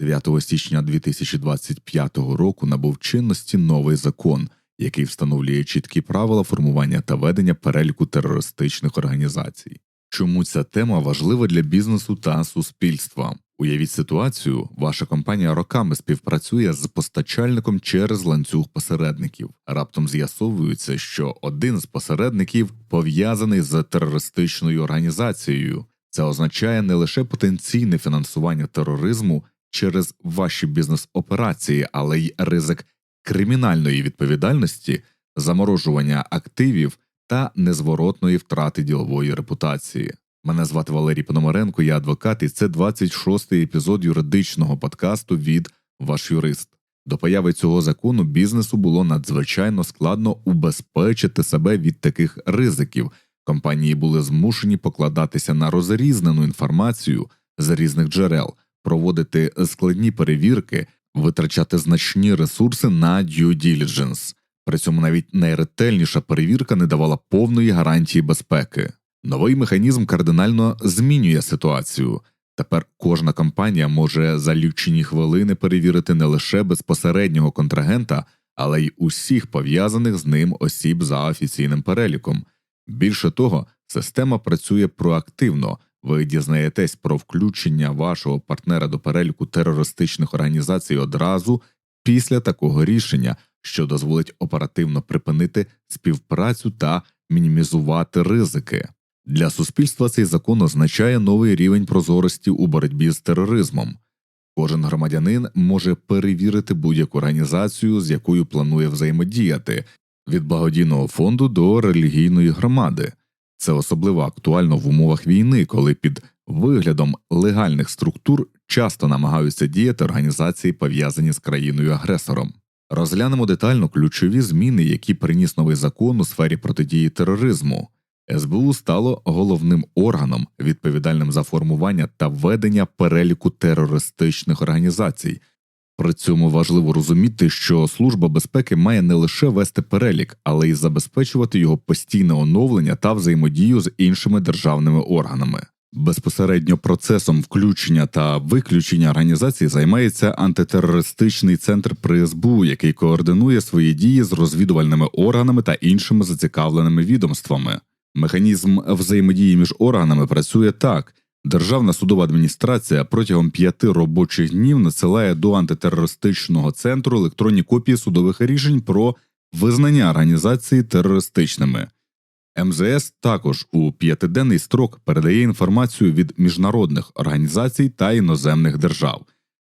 9 січня 2025 року набув чинності новий закон, який встановлює чіткі правила формування та ведення переліку терористичних організацій. Чому ця тема важлива для бізнесу та суспільства? Уявіть ситуацію, ваша компанія роками співпрацює з постачальником через ланцюг посередників. Раптом з'ясовується, що один з посередників пов'язаний з терористичною організацією. Це означає не лише потенційне фінансування тероризму через ваші бізнес-операції, але й ризик кримінальної відповідальності, заморожування активів та незворотної втрати ділової репутації. Мене звати Валерій Пономаренко, я адвокат, і це 26-й епізод юридичного подкасту від Ваш юрист. До появи цього закону бізнесу було надзвичайно складно убезпечити себе від таких ризиків. Компанії були змушені покладатися на розрізнену інформацію з різних джерел, проводити складні перевірки, витрачати значні ресурси на due diligence. При цьому навіть найретельніша перевірка не давала повної гарантії безпеки. Новий механізм кардинально змінює ситуацію. Тепер кожна компанія може за лічені хвилини перевірити не лише безпосереднього контрагента, але й усіх пов'язаних з ним осіб за офіційним переліком. Більше того, система працює проактивно. Ви дізнаєтесь про включення вашого партнера до переліку терористичних організацій одразу після такого рішення, що дозволить оперативно припинити співпрацю та мінімізувати ризики. Для суспільства цей закон означає новий рівень прозорості у боротьбі з тероризмом. Кожен громадянин може перевірити будь-яку організацію, з якою планує взаємодіяти, від благодійного фонду до релігійної громади. Це особливо актуально в умовах війни, коли під виглядом легальних структур часто намагаються діяти організації, пов'язані з країною агресором. Розглянемо детально ключові зміни, які приніс новий закон у сфері протидії тероризму. СБУ стало головним органом, відповідальним за формування та ведення переліку терористичних організацій. При цьому важливо розуміти, що служба безпеки має не лише вести перелік, але й забезпечувати його постійне оновлення та взаємодію з іншими державними органами. Безпосередньо процесом включення та виключення організації займається антитерористичний центр при СБУ, який координує свої дії з розвідувальними органами та іншими зацікавленими відомствами. Механізм взаємодії між органами працює так. Державна судова адміністрація протягом п'яти робочих днів надсилає до антитерористичного центру електронні копії судових рішень про визнання організації терористичними. МЗС також у п'ятиденний строк передає інформацію від міжнародних організацій та іноземних держав.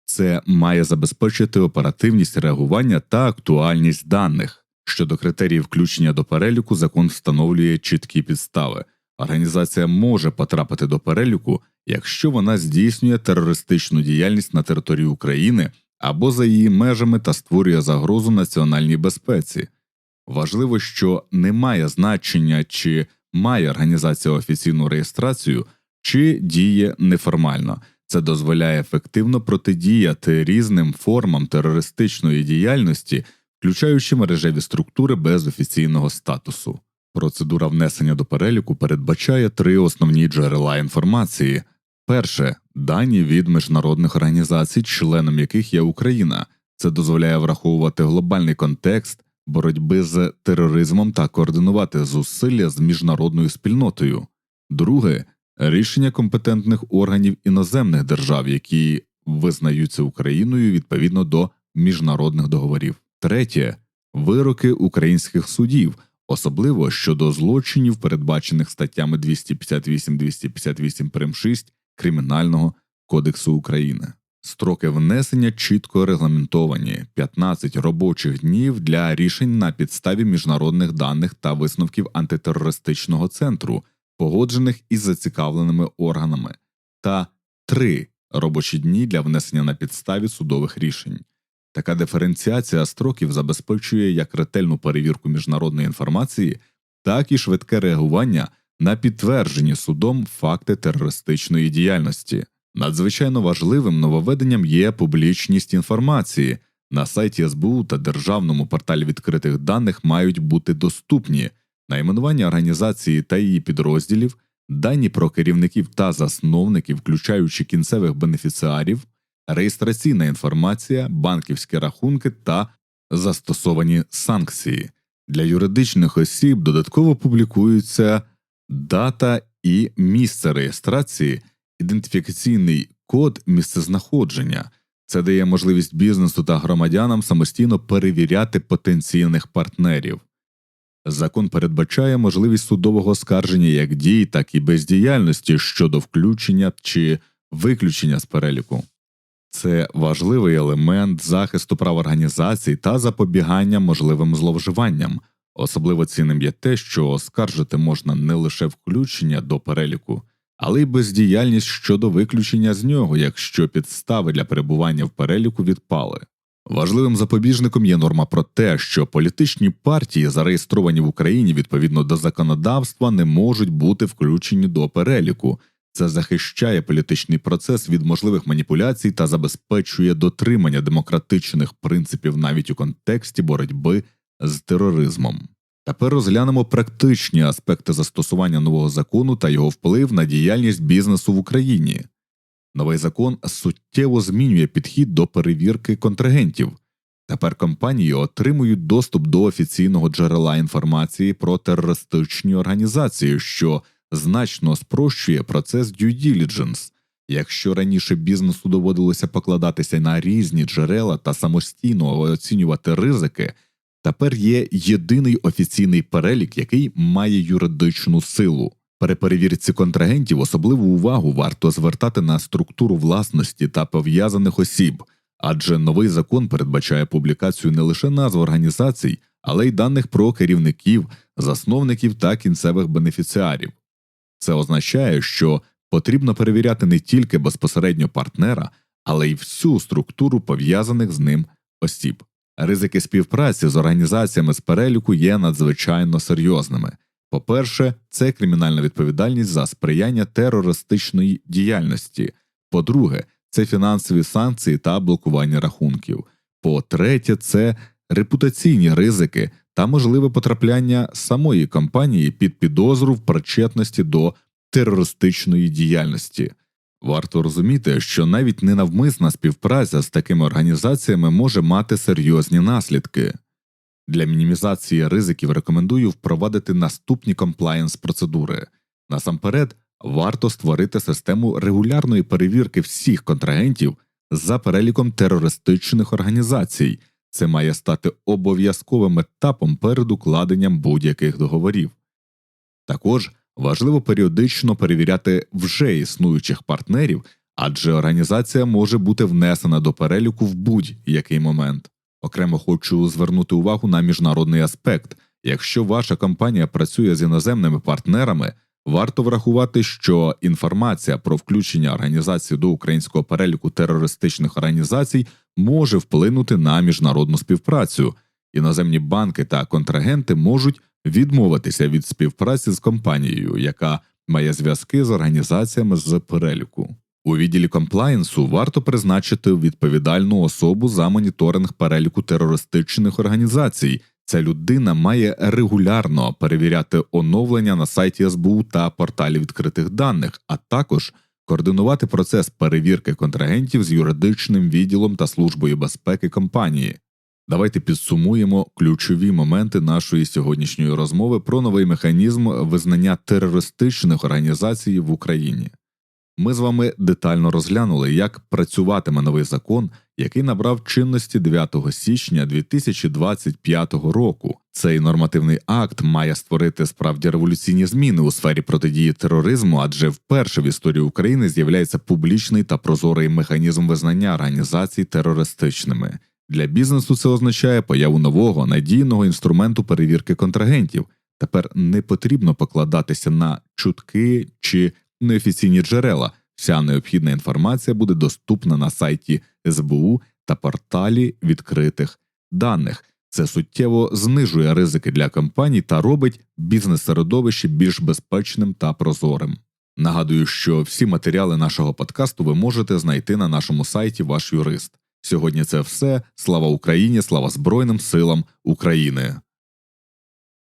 Це має забезпечити оперативність реагування та актуальність даних. Щодо критеріїв включення до переліку, закон встановлює чіткі підстави. Організація може потрапити до переліку, якщо вона здійснює терористичну діяльність на території України або за її межами та створює загрозу національній безпеці. Важливо, що немає значення, чи має організація офіційну реєстрацію, чи діє неформально. Це дозволяє ефективно протидіяти різним формам терористичної діяльності включаючи мережеві структури без офіційного статусу. Процедура внесення до переліку передбачає три основні джерела інформації: перше дані від міжнародних організацій, членом яких є Україна. Це дозволяє враховувати глобальний контекст боротьби з тероризмом та координувати зусилля з міжнародною спільнотою. Друге рішення компетентних органів іноземних держав, які визнаються Україною відповідно до міжнародних договорів. Третє вироки українських судів, особливо щодо злочинів, передбачених статтями 258-258 прим 6 Кримінального кодексу України. Строки внесення чітко регламентовані 15 робочих днів для рішень на підставі міжнародних даних та висновків антитерористичного центру, погоджених із зацікавленими органами, та 3 робочі дні для внесення на підставі судових рішень. Така диференціація строків забезпечує як ретельну перевірку міжнародної інформації, так і швидке реагування на підтверджені судом факти терористичної діяльності. Надзвичайно важливим нововведенням є публічність інформації. На сайті СБУ та державному порталі відкритих даних мають бути доступні найменування організації та її підрозділів, дані про керівників та засновників, включаючи кінцевих бенефіціарів, реєстраційна інформація, банківські рахунки та застосовані санкції. Для юридичних осіб додатково публікуються дата і місце реєстрації, ідентифікаційний код місцезнаходження. Це дає можливість бізнесу та громадянам самостійно перевіряти потенційних партнерів. Закон передбачає можливість судового оскарження як дій, так і бездіяльності щодо включення чи виключення з переліку. Це важливий елемент захисту прав організацій та запобігання можливим зловживанням. Особливо цінним є те, що оскаржити можна не лише включення до переліку, але й бездіяльність щодо виключення з нього, якщо підстави для перебування в переліку відпали. Важливим запобіжником є норма про те, що політичні партії, зареєстровані в Україні відповідно до законодавства, не можуть бути включені до переліку. Це захищає політичний процес від можливих маніпуляцій та забезпечує дотримання демократичних принципів навіть у контексті боротьби з тероризмом. Тепер розглянемо практичні аспекти застосування нового закону та його вплив на діяльність бізнесу в Україні. Новий закон суттєво змінює підхід до перевірки контрагентів. Тепер компанії отримують доступ до офіційного джерела інформації про терористичні організації, що значно спрощує процес due diligence. Якщо раніше бізнесу доводилося покладатися на різні джерела та самостійно оцінювати ризики, тепер є єдиний офіційний перелік, який має юридичну силу. При перевірці контрагентів особливу увагу варто звертати на структуру власності та пов'язаних осіб, адже новий закон передбачає публікацію не лише назв організацій, але й даних про керівників, засновників та кінцевих бенефіціарів. Це означає, що потрібно перевіряти не тільки безпосередньо партнера, але й всю структуру пов'язаних з ним осіб. Ризики співпраці з організаціями з переліку є надзвичайно серйозними. По-перше, це кримінальна відповідальність за сприяння терористичної діяльності. По-друге, це фінансові санкції та блокування рахунків. По-третє, це репутаційні ризики та можливе потрапляння самої компанії під підозру в причетності до терористичної діяльності. Варто розуміти, що навіть ненавмисна співпраця з такими організаціями може мати серйозні наслідки. Для мінімізації ризиків рекомендую впровадити наступні комплаєнс процедури. Насамперед, варто створити систему регулярної перевірки всіх контрагентів за переліком терористичних організацій. Це має стати обов'язковим етапом перед укладенням будь-яких договорів. Також важливо періодично перевіряти вже існуючих партнерів, адже організація може бути внесена до переліку в будь-який момент. Окремо хочу звернути увагу на міжнародний аспект. Якщо ваша компанія працює з іноземними партнерами, варто врахувати, що інформація про включення організації до українського переліку терористичних організацій може вплинути на міжнародну співпрацю. Іноземні банки та контрагенти можуть відмовитися від співпраці з компанією, яка має зв'язки з організаціями з переліку. У відділі комплаєнсу варто призначити відповідальну особу за моніторинг переліку терористичних організацій. Ця людина має регулярно перевіряти оновлення на сайті СБУ та порталі відкритих даних, а також координувати процес перевірки контрагентів з юридичним відділом та службою безпеки компанії. Давайте підсумуємо ключові моменти нашої сьогоднішньої розмови про новий механізм визнання терористичних організацій в Україні. Ми з вами детально розглянули, як працюватиме новий закон, який набрав чинності 9 січня 2025 року. Цей нормативний акт має створити справді революційні зміни у сфері протидії тероризму, адже вперше в історії України з'являється публічний та прозорий механізм визнання організацій терористичними. Для бізнесу це означає появу нового надійного інструменту перевірки контрагентів. Тепер не потрібно покладатися на чутки чи неофіційні джерела. Вся необхідна інформація буде доступна на сайті СБУ та порталі відкритих даних. Це суттєво знижує ризики для компаній та робить бізнес-середовище більш безпечним та прозорим. Нагадую, що всі матеріали нашого подкасту ви можете знайти на нашому сайті Ваш юрист. Сьогодні це все. Слава Україні, слава Збройним силам України.